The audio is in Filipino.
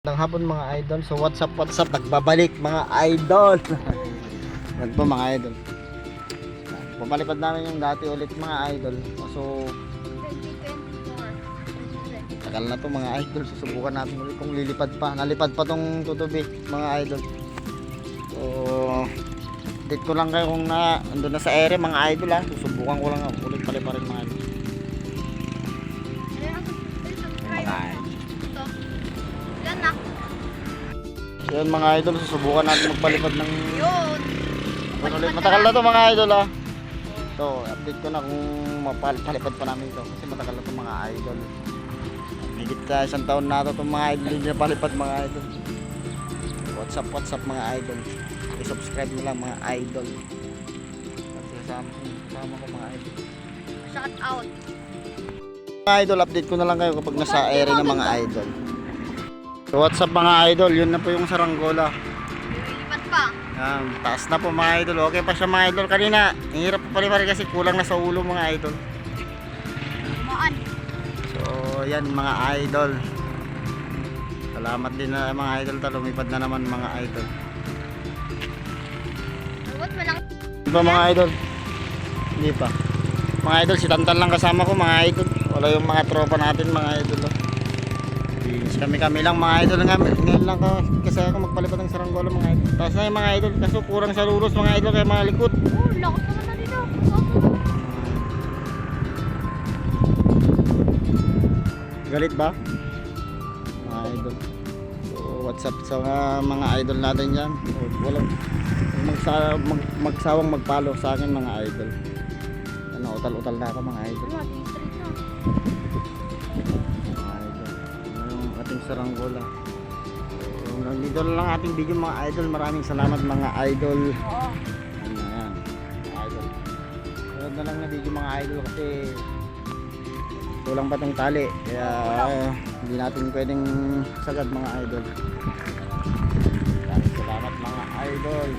Magandang hapon mga idol. So what's up, what's up? Nagbabalik mga idol. Yan po mga idol. Papalipad namin yung dati ulit mga idol. So 2024. tagal na to mga idol. Susubukan natin ulit kung lilipad pa. Nalipad pa tong tutubi mga idol. So update ko lang kayo kung na andun na sa ere mga idol ha. Susubukan ko lang ulit paliparin mga idol. Ayun, ako- ayun, subscribe Mga ako. Na. So yun mga idol, susubukan natin magpalipad ng Yun. Matagal na to mga idol ah. So, update ko na kung mapalipad pa namin to. Kasi matagal na to mga idol. Higit sa isang taon na to itong mga idol. Hindi na palipad mga idol. What's up, what's up mga idol. I-subscribe nyo lang mga idol. At kasama, kasama ko mga idol. Shout out. Mga idol, update ko na lang kayo kapag nasa area ng mga idol. So, what's up mga idol? Yun na po yung saranggola. Lilipat pa. Yan, taas na po mga idol. Okay pa siya mga idol. Kanina, hirap pa pala kasi kulang na sa ulo mga idol. Maan. So, yan mga idol. Salamat din na mga idol. Lumipad na naman mga idol. What mo lang. Di ba mga idol? Hindi pa. Mga idol, si Tantan lang kasama ko mga idol. Wala yung mga tropa natin mga idol. oh. Kami kami lang mga idol nga. Ngayon lang ka, kasi ako magpalipad ng saranggola mga idol. Taas na yung mga idol. Kaso kurang sa lulos mga idol kaya mga likod. Oh, lakas naman na dito. Galit ba? Mga idol. So, what's up sa mga, mga idol natin dyan? O, Walang magsa, mag, magsawang magpalo sa akin mga idol. Ano, utal-utal na ako mga idol. Straight na. Saranggola. So, nandito na lang ating video mga idol. Maraming salamat mga idol. Oo. Ano na yan, mga idol. Sunod na lang na video mga idol kasi kulang pa tong tali. Kaya hindi natin pwedeng sagad mga idol. Maraming Salamat mga idol.